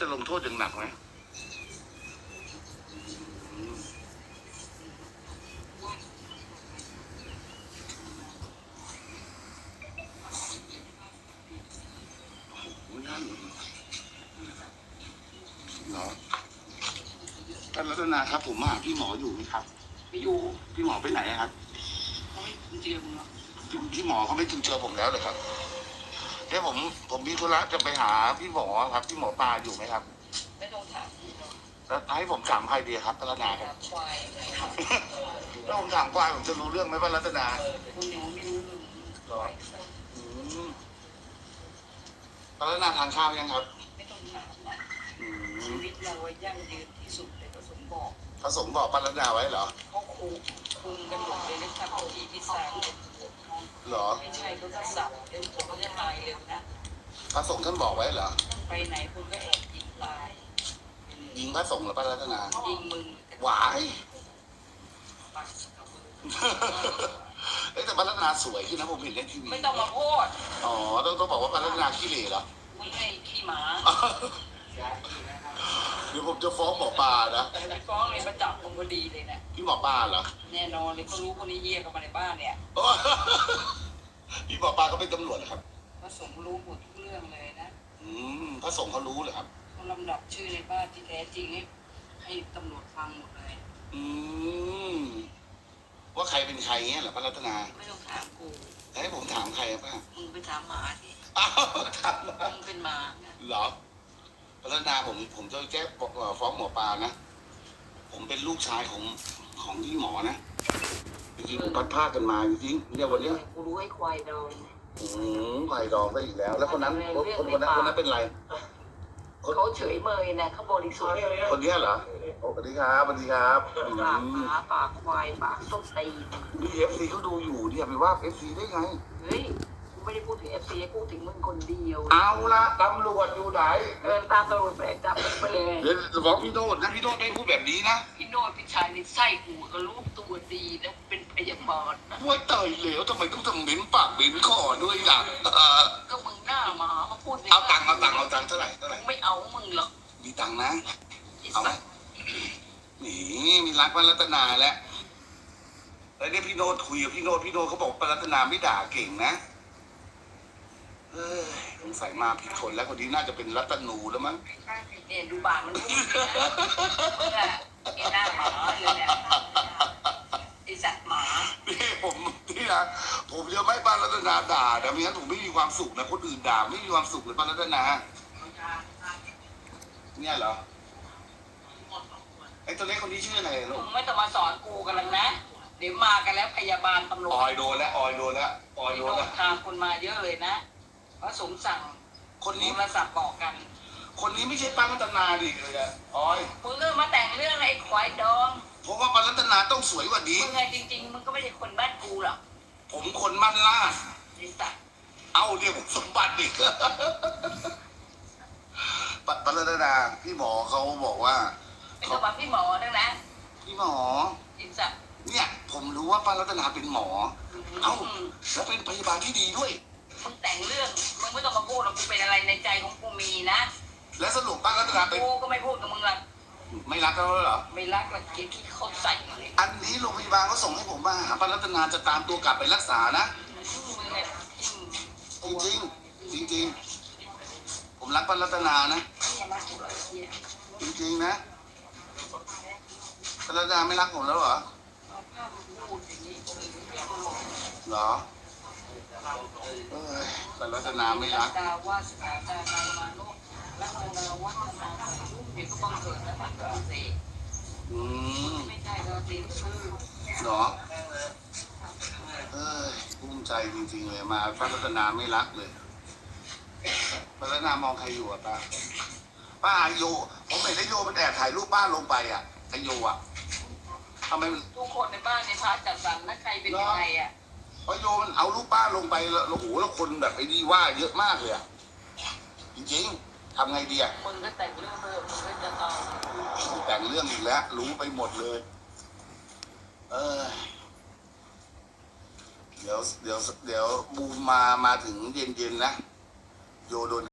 จะลงโทษอย่างหนักไหมอืมโอ้โหนั่นเหรอท่านรัตนาครับ ผมมาหาพี่หมออยู่ไหมครับ ไม่อยู่ พี่หมอไปไหนอะครับเขาไม่เจอมึงหรอกพี่พี่หมอเขาไม่ถึงเจอผมแล้วเลยครับ เดี๋ยวผมผมมีธุระจะไปหาพี่หมอครับ พี่หมอปลาอยู่ไหมครับ ไม่ต้องถามพี่หรอกแล้วให้ผมถามใครดีครับรัตนาคถารับมควายอะไรครับถ้าผมถามควายผมจะรู้เรื่องไหมว่ารัตนาคุณยังไม่รู้เรื่องหรออืมรัตนาทานข้าวยังครับ ไม่ต้องถามนะอืมชีวิตเราอะยั่งยืนที่สุดเลยก็สมบอกผสมบอกป้ารัตนาไว้เหรอเขาคุมคุมกันหมดเลยนะครับที่พิซซ่า เหรอไม่ใช่เขาจะสับเดี๋ยวผมจะตายเร็วนะพระสงฆ์ท่านบอกไว้เหรอไปไหนคุณก็แอบยิงตายยิงพระสงฆ์เหรือป้ารัตนายิงมึงหวายปักกับมึงเอ้ยแต่ป้ารัตนาสวยขึ้นนะผมเห็นในทีวีไม่ต้องมาพูดอ๋อต้องต้องบอกว่าป้ารัตนาขี้เหร่เหรอมึงให้ขี้หมา เดี๋ยวผมจะฟ้องหมอปลานะแต่ไปฟ้องเลยประจับมึงพอดีเลยนะพี่หมอปลาเหรอแน่นอนเลยเขารู้คนนี้เยี่ยเข้ามาในบ้านเนี่ยพี่หมอปลาก็เป็นตำรวจเหรอครับพระสงฆ์รู้หมดทุกเรื่องเลยนะ อืมพระสงฆ์เขารู้เหรอครับเขาลำดับชื่อในบ้านที่แท้จริงให้ให้ตำรวจฟังหมดเลย อืมว่าใครเป็นใครเงี้ยเหรอป้ารัตนา ไม่ต้องถามกูให้ผมถามใครอะป้ามึงไปถามหมาที่อ้าวถามมามึงเป็นหมานะเหรอ ป้ารัตนาผมผมจะแจ้งบอกเอ่อฟ้องหมอปลานะ ผมเป็นลูกชายของของที่หมอนะจริงๆพัดผ้ากันมาจริงๆเนี่ยวันเนี้ยกูรู้ไอ้ควายดองอืมไผ่ดองไปอีกแล้ว แล้วคนนั้นคนคนคนนั้นคนนั้นเป็นไรเขาเฉยเมยนะเขาบริสุทธิ์คนเนี้ยเหรอโอ้สวัสดีครับสวัสดีครับอืปากมหมาปากควายปากส้มตีนนี่เอฟซีเขาดูอยู่เนี่ยไปว่าเอฟซีได้ไงเฮ้ยกู ไม่ได้พูดถึงเอฟซีพูดถึงมึงคนเดียว เอาละตำรวจอยู่ไหนเดินตามตำรวจไปจับมึงไปเลยเดี๋ยวจะฟ้องพี่โนดนะพี่โนดไม่พูดแบบนี้นะพี่โนดพี่ชายในไส้กูก็รู้ตัวดีนะเป็นพยาบาลนะว่าเตยเหลวทำไมต้องทำเหม็นปากเหม็นคอด้วยล่ะเออก็มึงหน้าหมามาพูดในเอาตังค์เอาตังค์เอาตังค์เท่าไหร่เท่าไหร่ไม่เอามึงหรอกมีตังค์นะไอ้เอาไหมสัตว์นี่มีรักพันรัตนาแล้วแล้วเนี่ยพี่โนดคุยกับพี่โนดพี่โนดเขาบอกปารัตนาไม่ด่าเก่งนะ เอ้ยสงสัยมาผิดคนแล้วคนนี้น่าจะเป็นรัตนูแล้วมั้งเนี่ยดูบากมันพูดนะไอ้หน้าหมาเลยเนี่ยไอ้สัตว์หมานี่ผมนี่นะผมจะไม่ปารัตนาด่าแต่ไม่งั้นผมไม่มีความสุขนะคนอื่นด่าไม่มีความสุขเลยปารัตนาเนี่ยเหรอไอ้ตัวเล็กคนนี้ชื่ออะไรลูมึกงไม่ต้องมาสอนกูกันแล้วนะเดี๋ยวมากันแล้วพยาบาลตำรวอจอยโดนแล้วออยโดนแล้วออยโดนแล้วพางคนมาเยอะเลยนะ พระสงฆ์สั่งคนโทนี้รศัพท์บอกกันคนนี้ไม่ใช่ป้ารัตนาดิเลยอะออยมึงเริ่มมาแต่งเรื่องไอ้ควายดองเพราะว่าปารัตนาต้องสวยกว่านี้มึงไงจริงๆมึงก็ไม่ใช่คนบ้านกูหรอกผมคนมั่นล่าดไอ้สัตว์เอาเรียกผมสมบัติอีกปปารัตนาพี่หมอเขาบอกว่าไม่ต้องมาพี่หมอนะนะพี่หมอไอ้สัตว์เนี่ย ผมรู้ว่าป้ารัตนาเป็นหมอ เอ้าแล้วเป็นพยาบาลที่ดีด้วย มึงแต่งเรื่องมึงไม่ต้องมาพูดหรอกกูเป็นอะไรในใจของกูมีนะและสรุปป้ารัตนาเป็นกูก็ไม่พูดกับมึงหรอกไม่รักแล้วเหรอไม่รักหรอกเกลียดที่เขาใส่มาเลยอันนี้โรงพยาบาลเขาส่งให้ผมมาหาป้ารัตนาจะตามตัวกลับไปรักษานะมึงไงทิ่มจริงจริงๆจริงๆผมรักป้ารัตนานะเนี่ยมาพูดอะไรเนี่ยจริงๆนะป้ารัตนาไม่รักผมแล้วเหรอเอาภาพมาพูดอย่างนี้คนอื่นไม่รู้หรอกเหรอ เอ้ยป้ารัตนาไม่รักดาวาสนาดานามาโนและโมนาวัฒนาเดี๋ยวก็บังเกิดแล้วมันก็เสกอืมไม่ใช่เราเตรียมชื่อเหรอเอ้ยภูมิใจจริงๆเลยมาป้ารัตนาไม่รักเลยป้ารัตนามองใครอยู่อะป้าป้าโยผมเห็นไอโยมันแอบถ่ายรูปป้าลงไปอะไอโยอะทำไมทุกคนในบ้านในพระจัดสรรนะใครเป็นยังไงอะ พราะโยมันเอารูปป้าลงไปแล้วโอ้โหแล้วคนแบบไอ้นี่ว่าเยอะมากเลยอะจริงๆทำไงดีอะมึงก็แต่งเรื่องเรื่องมึงก็จะเอาแต่งเรื่องอีกแล้วรู้ไปหมดเลย เออ เดี๋ยวเดี๋ยวเดี๋ยวบูมมามาถึงเย็นๆนะโยโดน